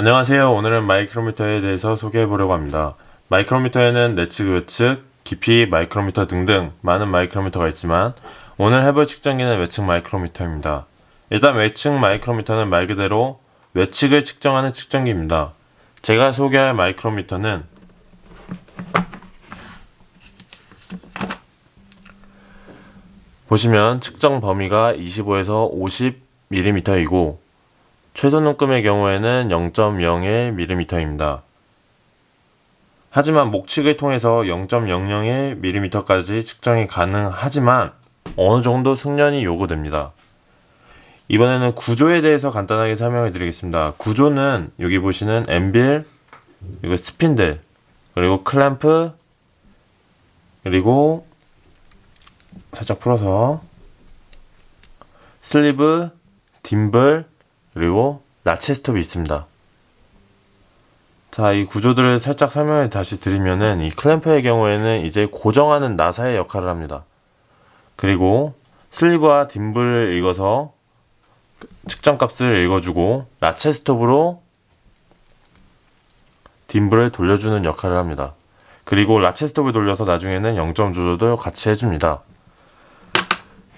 안녕하세요. 오늘은 마이크로미터에 대해서 소개해 보려고 합니다. 마이크로미터에는 내측, 외측, 깊이 마이크로미터 등등 많은 마이크로미터가 있지만 오늘 해볼 측정기는 외측 마이크로미터입니다. 일단 외측 마이크로미터는 말 그대로 외측을 측정하는 측정기입니다. 제가 소개할 마이크로미터는 보시면 측정 범위가 25에서 50mm이고 최소 눈금의 경우에는 0.01mm입니다. 하지만 목측을 통해서 0.00mm까지 측정이 가능하지만 어느 정도 숙련이 요구됩니다. 이번에는 구조에 대해서 간단하게 설명해 드리겠습니다. 구조는 여기 보시는 엠빌, 그리고 스핀들, 그리고 클램프, 그리고 살짝 풀어서 슬리브, 딤블, 그리고 라체 스톱이 있습니다. 자, 이 구조들을 살짝 설명을 다시 드리면은 이 클램프의 경우에는 이제 고정하는 나사의 역할을 합니다. 그리고 슬리브와 딤블을 읽어서 측정값을 읽어주고 라체 스톱으로 딤블을 돌려주는 역할을 합니다. 그리고 라체 스톱을 돌려서 나중에는 0점 조절도 같이 해줍니다.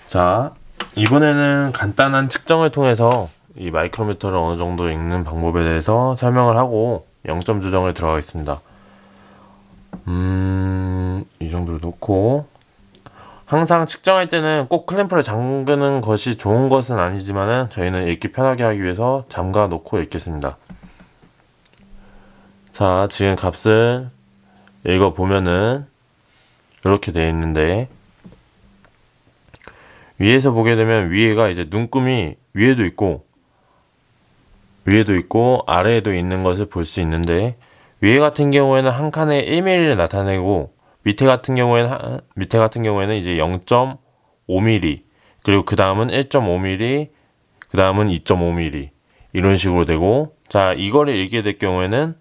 자, 이번에는 간단한 측정을 통해서 이 마이크로미터를 어느 정도 읽는 방법에 대해서 설명을 하고 0점 조정을 들어가겠습니다. 음, 이 정도로 놓고 항상 측정할 때는 꼭 클램프를 잠그는 것이 좋은 것은 아니지만은 저희는 읽기 편하게 하기 위해서 잠가 놓고 읽겠습니다. 자, 지금 값을 읽어 보면은 이렇게 되어 있는데 위에서 보게 되면 위에가 이제 눈금이 위에도 있고 위에도 있고 아래에도 있는 것을 볼 수 있는데 위에 같은 경우에는 한 칸에 1mm를 나타내고 밑에 같은 경우에는 밑에 같은 경우에는 이제 0.5mm 그리고 그 다음은 1.5mm 그 다음은 2.5mm 이런 식으로 되고 자 이거를 읽게 될 경우에는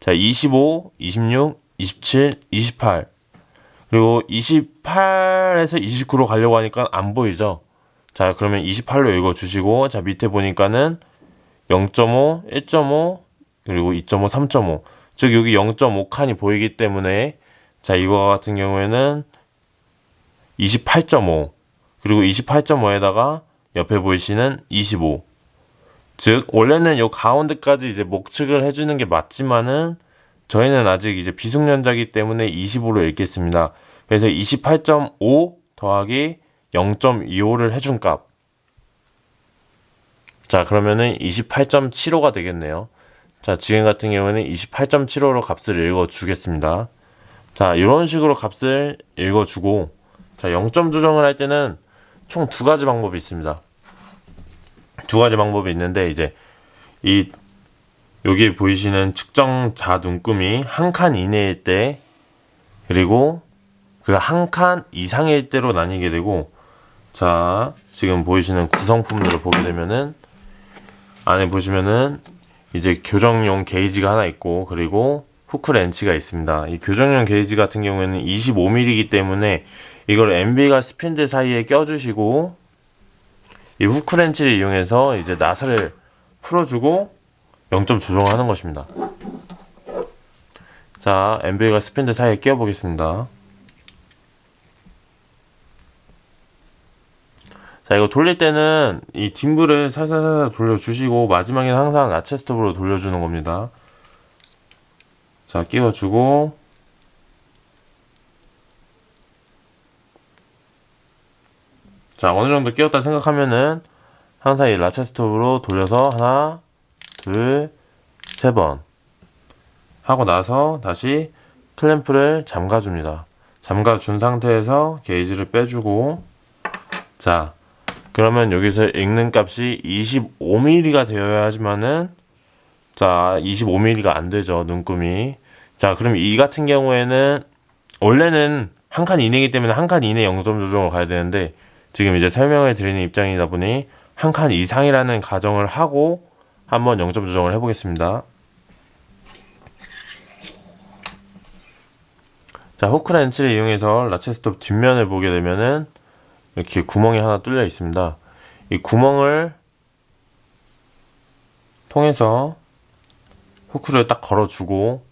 자 25, 26, 27, 28 그리고 28에서 29로 가려고 하니까 안 보이죠? 자 그러면 28로 읽어 주시고 자 밑에 보니까는 0.5, 1.5 그리고 2.5, 3.5 즉 여기 0.5 칸이 보이기 때문에 자 이거 같은 경우에는 28.5 그리고 28.5에다가 옆에 보이시는 25 즉 원래는 요 가운데까지 이제 목측을 해주는 게 맞지만은 저희는 아직 이제 비숙련자기 때문에 25로 읽겠습니다. 그래서 28.5 더하기 0.25를 해준 값. 자, 그러면은 28.75가 되겠네요. 자, 지금 같은 경우에는 28.75로 값을 읽어 주겠습니다. 자, 이런 식으로 값을 읽어 주고, 자, 0점 조정을 할 때는 총 두 가지 방법이 있습니다. 두 가지 방법이 있는데, 이제, 이, 여기 보이시는 측정자 눈금이 한 칸 이내일 때, 그리고 그 한 칸 이상일 때로 나뉘게 되고, 자, 지금 보이시는 구성품들을 보게 되면은, 안에 보시면은 이제 교정용 게이지가 하나 있고 그리고 후크 렌치가 있습니다. 이 교정용 게이지 같은 경우에는 25mm이기 때문에 이걸 MB가 스핀드 사이에 껴주시고 이 후크 렌치를 이용해서 이제 나사를 풀어주고 0점 조정하는 것입니다. 자, MB가 스핀드 사이에 끼워 보겠습니다. 자, 이거 돌릴 때는 이 딤블을 살살살 돌려주시고 마지막에는 항상 라체 스톱으로 돌려주는 겁니다. 자, 끼워주고 자, 어느 정도 끼웠다 생각하면은 항상 이 라체 스톱으로 돌려서 하나, 둘, 세 번 하고 나서 다시 클램프를 잠가줍니다. 잠가준 상태에서 게이지를 빼주고 자, 그러면 여기서 읽는 값이 25mm가 되어야 하지만은 자 25mm가 안 되죠 눈금이. 자 그럼 이 같은 경우에는 원래는 한 칸 이내이기 때문에 한 칸 이내 0점 조정을 가야 되는데 지금 이제 설명을 드리는 입장이다 보니 한 칸 이상이라는 가정을 하고 한번 0점 조정을 해보겠습니다. 자 호크 렌치를 이용해서 라체 스톱 뒷면을 보게 되면은 이렇게 구멍이 하나 뚫려 있습니다. 이 구멍을 통해서 후크를 딱 걸어주고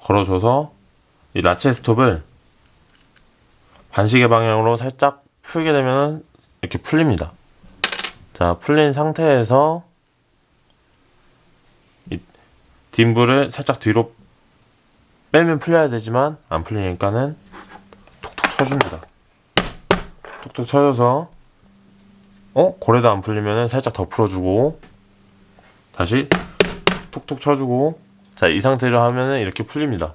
걸어줘서 이 라체 스톱을 반시계 방향으로 살짝 풀게 되면 이렇게 풀립니다. 자, 풀린 상태에서 이 딤블을 살짝 뒤로 빼면 풀려야 되지만 안 풀리니까는 톡톡 쳐줍니다. 톡톡 쳐줘서 어? 고래도 안 풀리면은 살짝 더 풀어주고 다시 톡톡 쳐주고 자 이 상태로 하면은 이렇게 풀립니다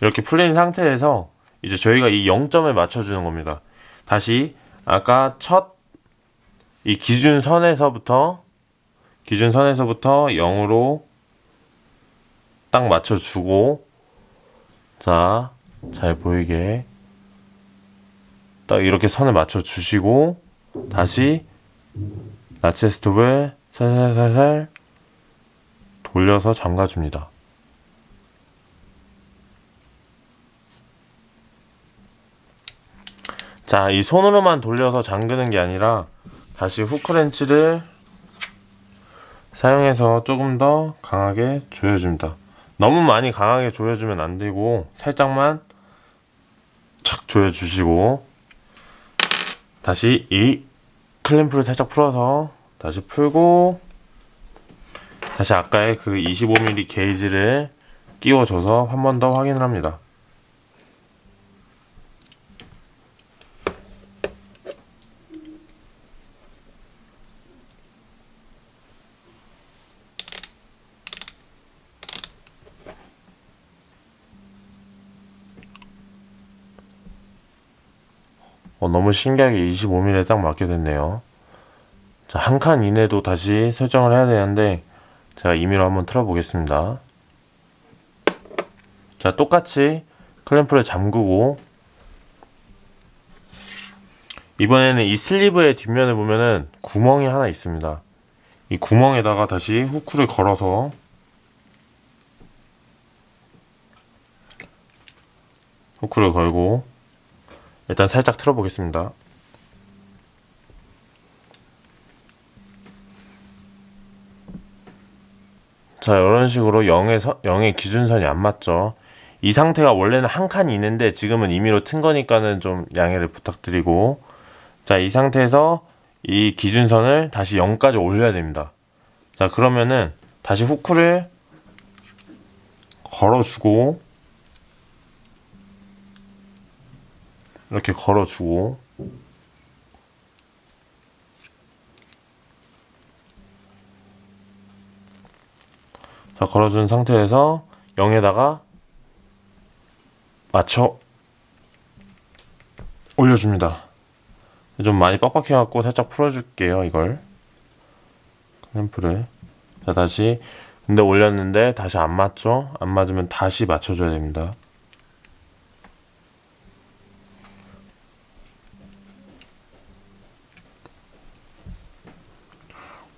이렇게 풀린 상태에서 이제 저희가 이 0점을 맞춰주는 겁니다 다시 아까 첫 이 기준선에서부터 기준선에서부터 0으로 딱 맞춰주고 자 잘 보이게 딱 이렇게 선을 맞춰 주시고 다시 나체 스톱을 살살살살 돌려서 잠가 줍니다. 자, 이 손으로만 돌려서 잠그는 게 아니라 다시 후크렌치를 사용해서 조금 더 강하게 조여줍니다. 너무 많이 강하게 조여주면 안 되고 살짝만 착 조여주시고 다시 이 클램프를 살짝 풀어서 다시 풀고 다시 아까의 그 25mm 게이지를 끼워줘서 한 번 더 확인을 합니다. 어, 너무 신기하게 25mm에 딱 맞게 됐네요. 자, 한 칸 이내도 다시 설정을 해야 되는데 제가 임의로 한번 틀어보겠습니다. 자, 똑같이 클램프를 잠그고 이번에는 이 슬리브의 뒷면을 보면은 구멍이 하나 있습니다. 이 구멍에다가 다시 후크를 걸어서 후크를 걸고 일단 살짝 틀어보겠습니다. 자, 이런 식으로 0의, 선, 0의 기준선이 안 맞죠. 이 상태가 원래는 한 칸이 있는데 지금은 임의로 튼 거니까는 좀 양해를 부탁드리고 자, 이 상태에서 이 기준선을 다시 0까지 올려야 됩니다. 자, 그러면은 다시 후크를 걸어주고 이렇게 걸어주고. 자 걸어준 상태에서 0에다가 맞춰 올려줍니다. 좀 많이 빡빡해 갖고 살짝 풀어줄게요 이걸. 클램프를 자 다시. 근데 올렸는데 다시 안 맞죠? 안 맞으면 다시 맞춰줘야 됩니다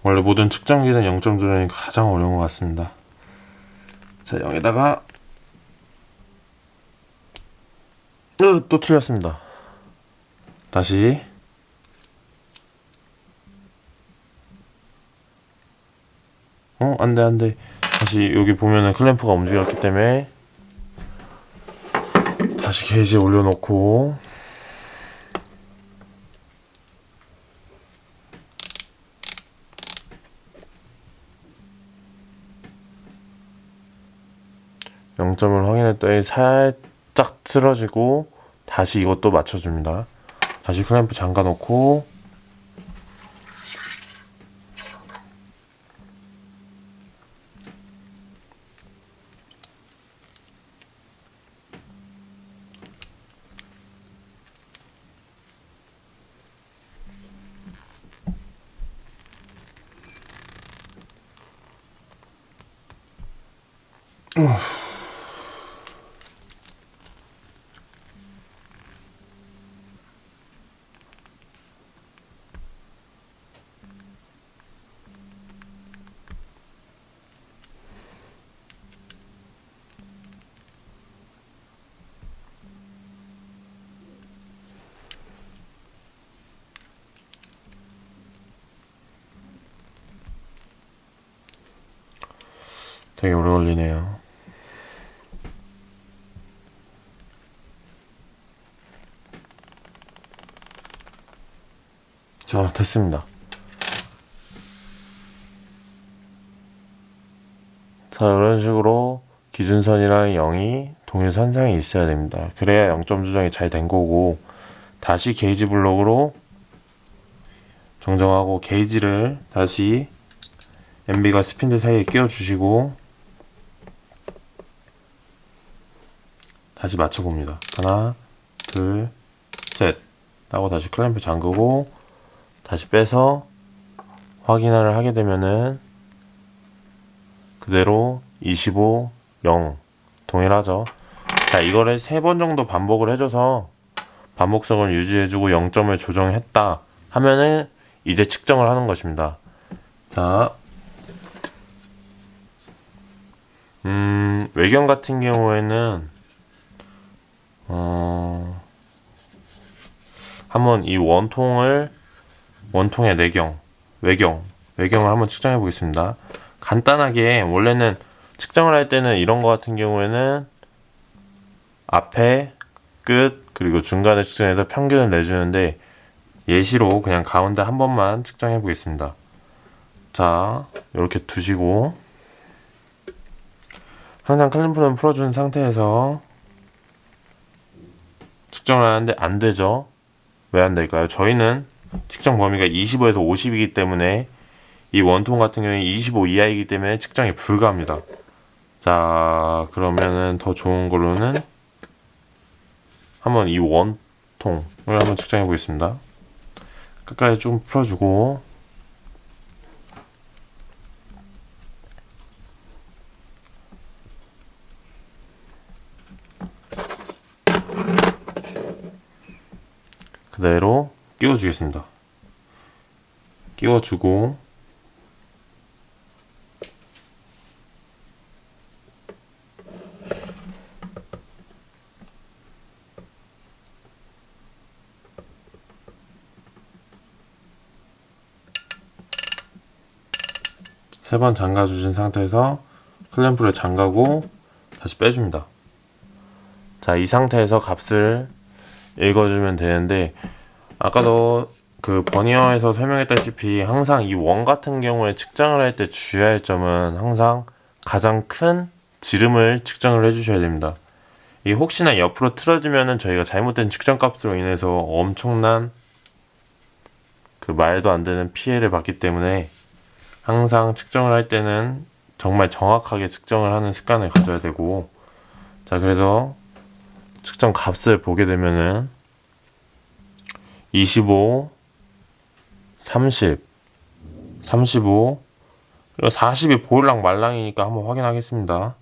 원래 모든 측정기는 0점 조정이 가장 어려운 것 같습니다. 자, 여기다가 으, 또 틀렸습니다. 다시 어, 안 돼, 안 돼. 다시 여기 보면은 클램프가 움직였기 때문에 다시 게이지에 올려놓고 0점을 확인했더니 살짝 틀어지고 다시 이것도 맞춰줍니다. 다시 클램프 잠가 놓고 되게 오래 걸리네요. 자, 됐습니다. 자, 이런 식으로 기준선이랑 0이 동일선상에 있어야 됩니다. 그래야 0점 조정이 잘 된 거고, 다시 게이지 블록으로 정정하고 게이지를 다시 MB가 스핀드 사이에 끼워주시고 다시 맞춰봅니다. 하나, 둘, 셋 하고 다시 클램프 잠그고 다시 빼서 확인을 하게 되면은 그대로 25, 0 동일하죠. 자, 이거를 세 번 정도 반복을 해줘서 반복성을 유지해주고 0점을 조정했다 하면은 이제 측정을 하는 것입니다. 자, 음, 외경 같은 경우에는 어, 한번 이 원통을 원통의 내경, 외경, 외경을 한번 측정해 보겠습니다. 간단하게 원래는 측정을 할 때는 이런 거 같은 경우에는 앞에 끝 그리고 중간에 측정해서 평균을 내주는데 예시로 그냥 가운데 한 번만 측정해 보겠습니다. 자, 이렇게 두시고 항상 클램프는 풀어준 상태에서 측정을 하는데 안 되죠. 왜 안 될까요? 저희는 측정 범위가 25에서 50이기 때문에 이 원통 같은 경우에 25 이하이기 때문에 측정이 불가합니다. 자, 그러면은 더 좋은 걸로는 한번 이 원통을 한번 측정해 보겠습니다. 끝까지 좀 풀어주고 그대로 끼워주겠습니다. 끼워주고 세 번 잠가 주신 상태에서 클램프를 잠가고 다시 빼줍니다. 자, 이 상태에서 값을 읽어주면 되는데 아까도 그 버니어에서 설명했다시피 항상 이 원 같은 경우에 측정을 할 때 주의할 점은 항상 가장 큰 지름을 측정을 해주셔야 됩니다. 이 혹시나 옆으로 틀어지면은 저희가 잘못된 측정 값으로 인해서 엄청난 그 말도 안 되는 피해를 받기 때문에 항상 측정을 할 때는 정말 정확하게 측정을 하는 습관을 가져야 되고 자 그래서 측정 값을 보게 되면은 25, 30, 35, 그리고 40이 보일랑 말랑이니까 한번 확인하겠습니다.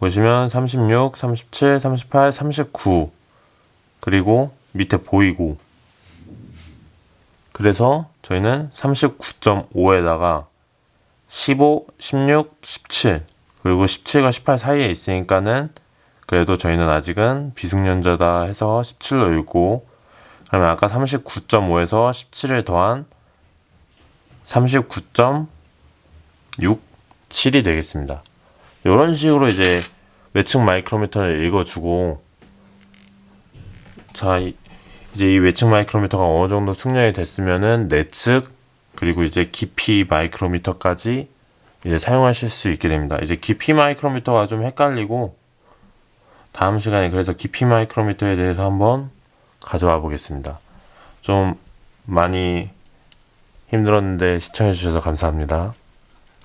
보시면 36, 37, 38, 39 그리고 밑에 보이고 그래서 저희는 39.5에다가 15, 16, 17 그리고 17과 18 사이에 있으니까는 그래도 저희는 아직은 비숙련자다 해서 17로 읽고 그러면 아까 39.5에서 17을 더한 39.67이 되겠습니다. 이런 식으로 이제 외측 마이크로미터를 읽어주고 자 이제 이 외측 마이크로미터가 어느 정도 숙련이 됐으면은 내측 그리고 이제 깊이 마이크로미터까지 이제 사용하실 수 있게 됩니다. 이제 깊이 마이크로미터가 좀 헷갈리고 다음 시간에 그래서 깊이 마이크로미터에 대해서 한번 가져와 보겠습니다. 좀 많이 힘들었는데 시청해 주셔서 감사합니다.